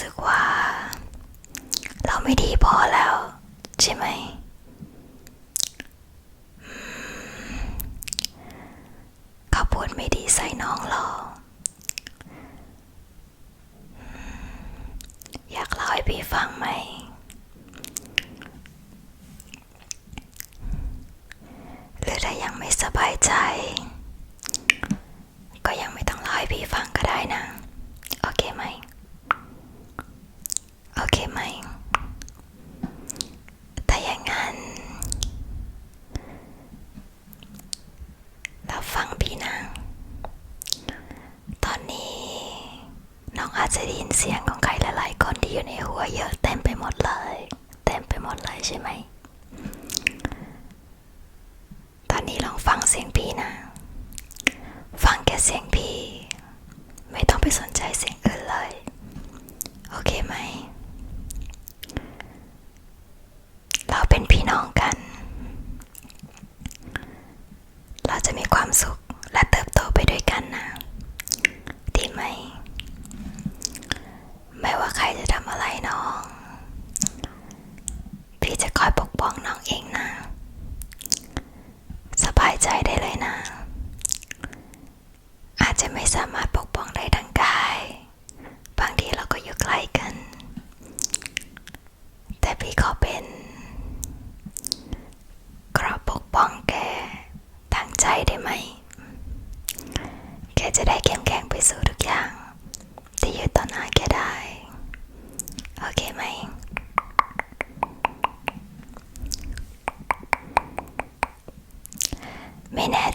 สึกว่า เราไม่ดีพอแล้ว ใช่ไหม ว่เยอะเต็มไปหมดเลย เต็มไปหมดเลยใช่ไหม ตอนนี้ลองฟังเสียงพี่นะ ฟังแค่เสียงพี่ ไม่ต้องไปสนใจเสียงอื่นเลย โอเคไหม เราเป็นพี่น้องกัน เราจะมีความสุขและเติบโตไปด้วยกันนะ ดีไหม ไม่ว่าใครจะทำอะไรน้อง minutes.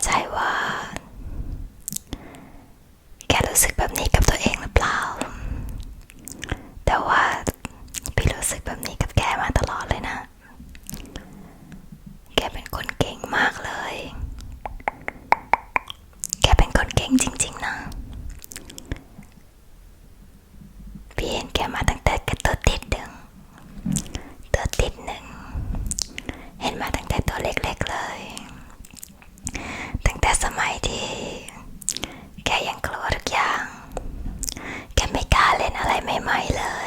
ไม่หม่เลย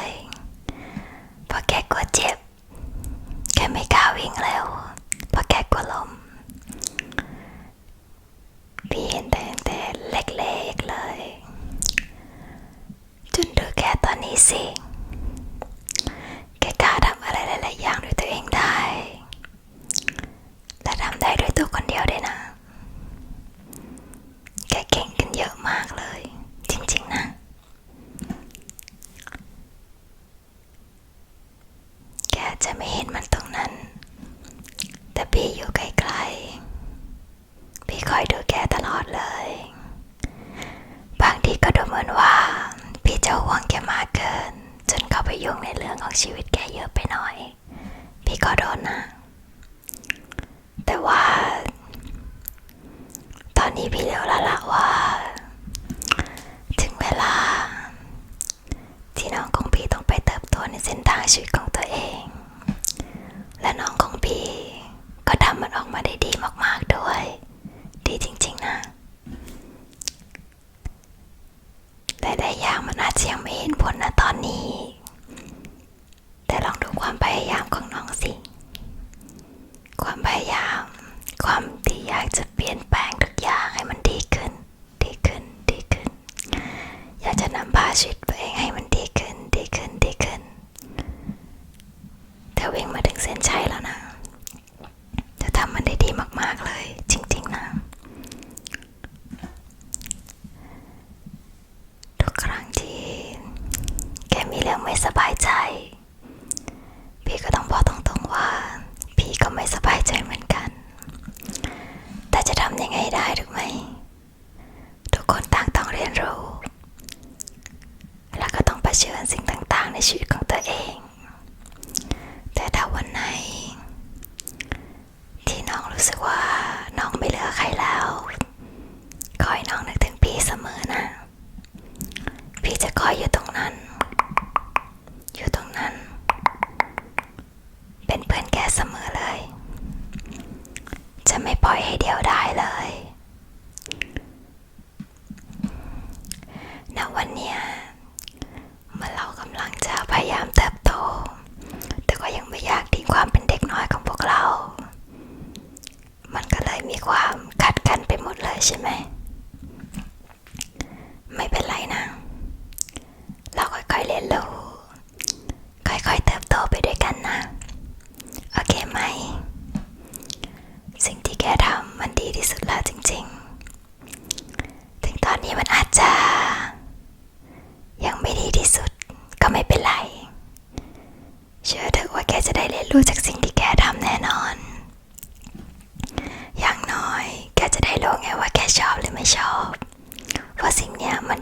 con non ชิญสิ่งต่างๆ ในชีวิตของตัวเอง แต่ถ้าวันไหน ที่น้องรู้สึกว่าน้องไม่เหลือใครแล้วคอยห้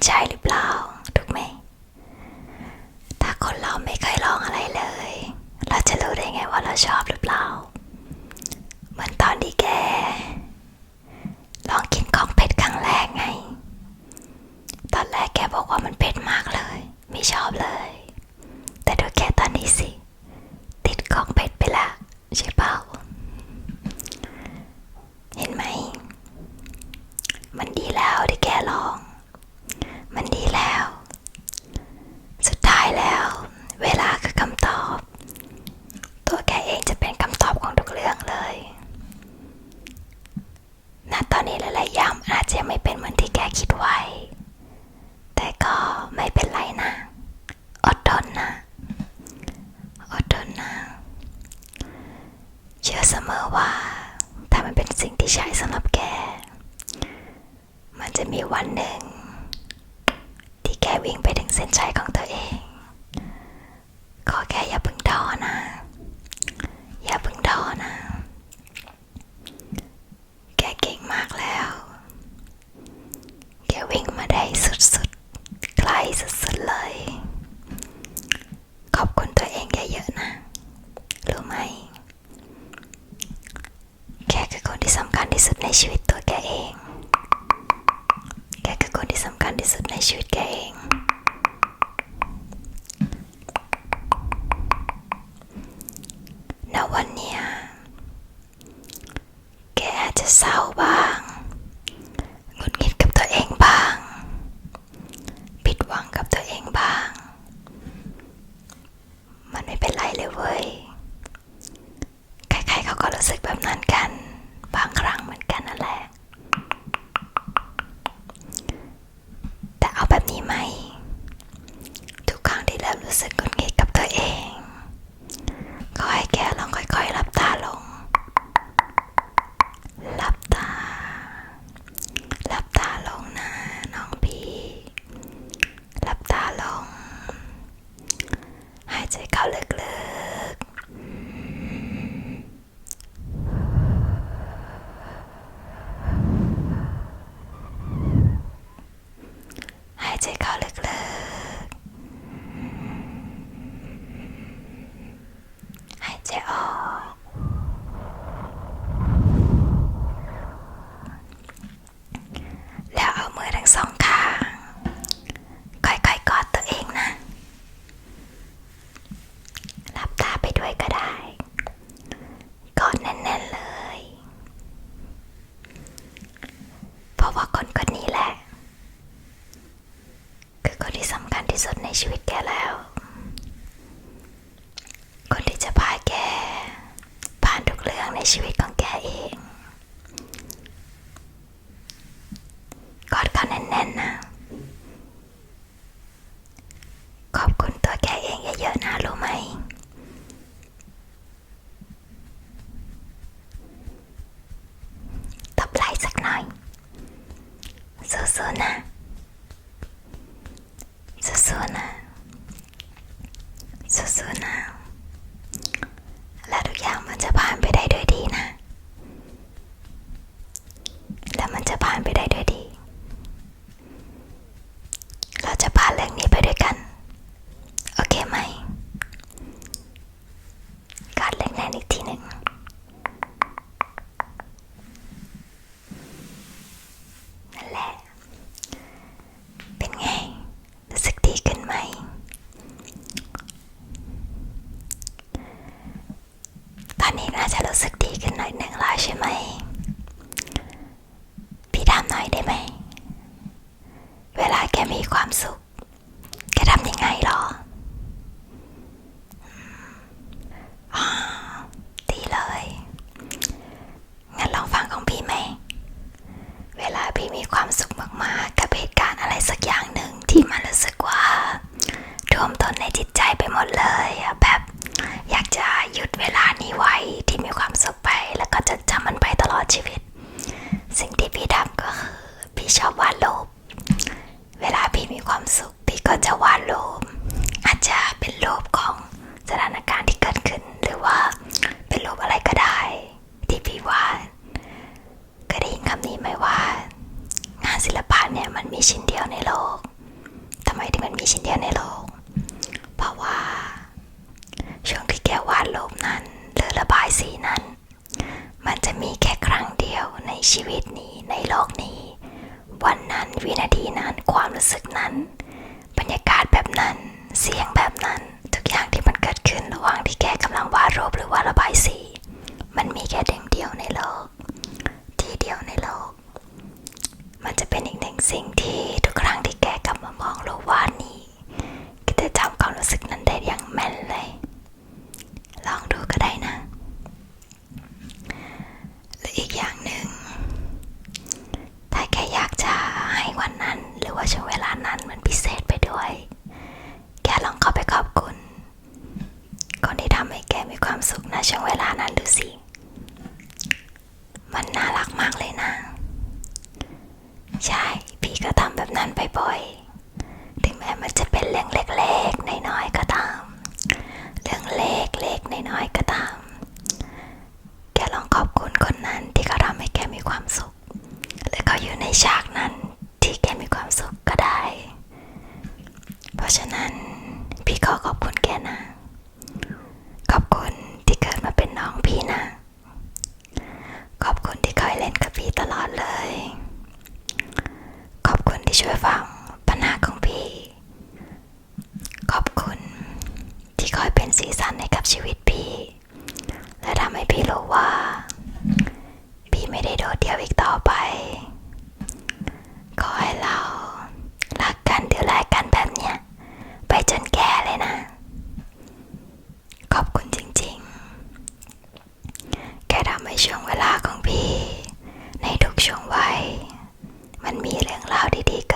ใช่หรือเปล่า วิ่งมาได้สุด 借高利了 เรื่องในชีวิตของแกเอง очевиднее. มันมีเรื่องเล่าดีๆ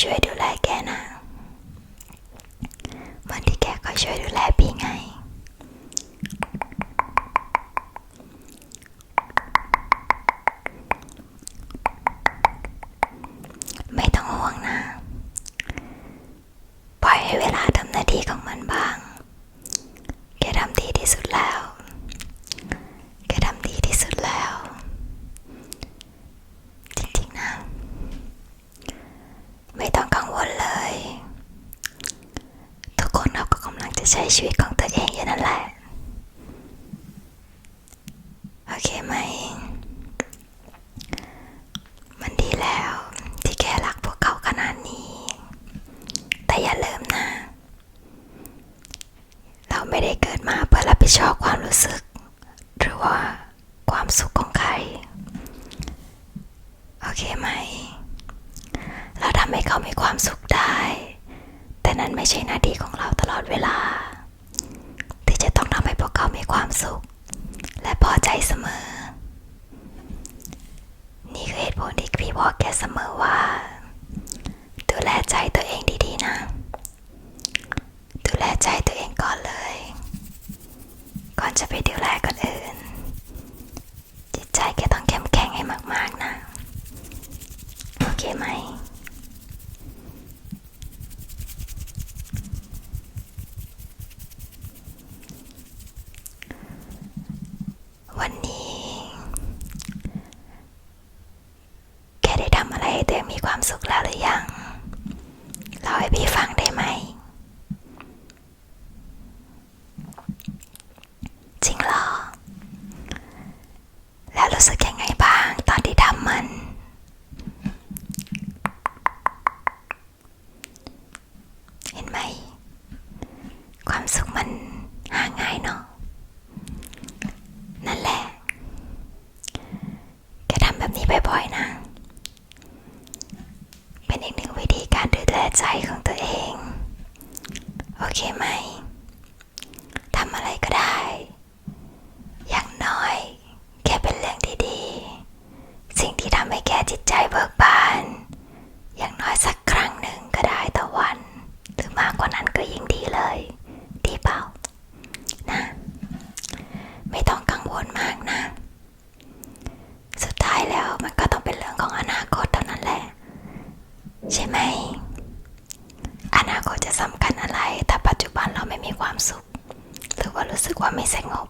ช่วยดูแลแกนะ okay, my us again กว่านั้นก็ยิ่งดีเลย ดีเปล่า นะ ไม่ต้องกังวลมากนะ สุดท้ายแล้วมันก็ต้องเป็นเรื่องของอนาคตเท่านั้นแหละ ใช่ไหม อนาคตจะสำคัญอะไร ถ้าปัจจุบันเราไม่มีความสุข หรือว่ารู้สึกว่าไม่สงบ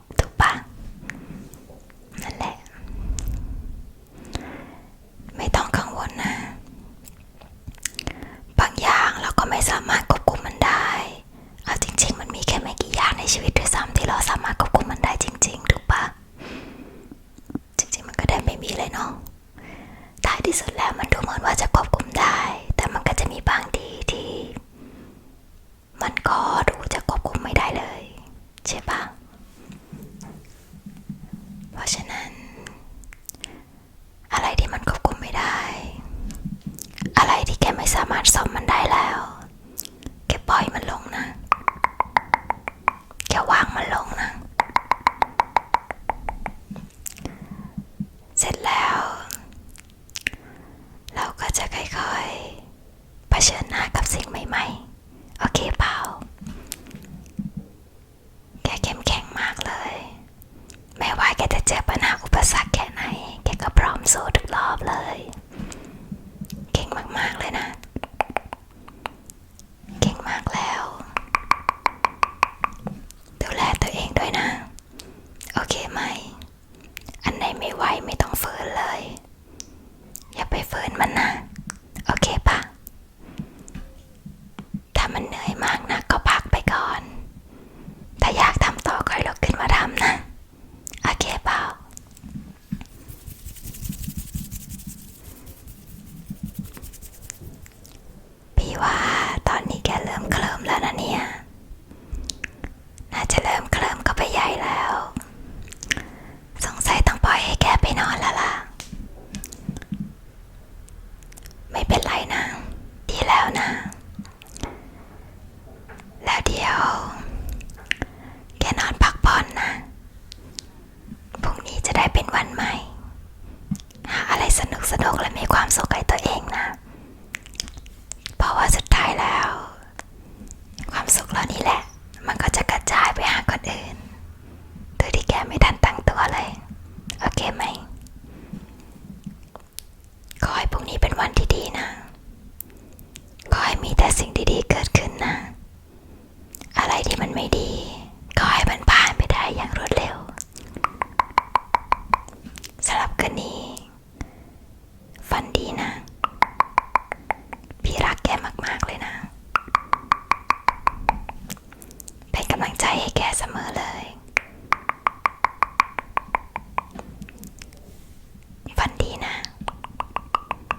ที่สุดแล้วมันดูเหมือนว่าจะ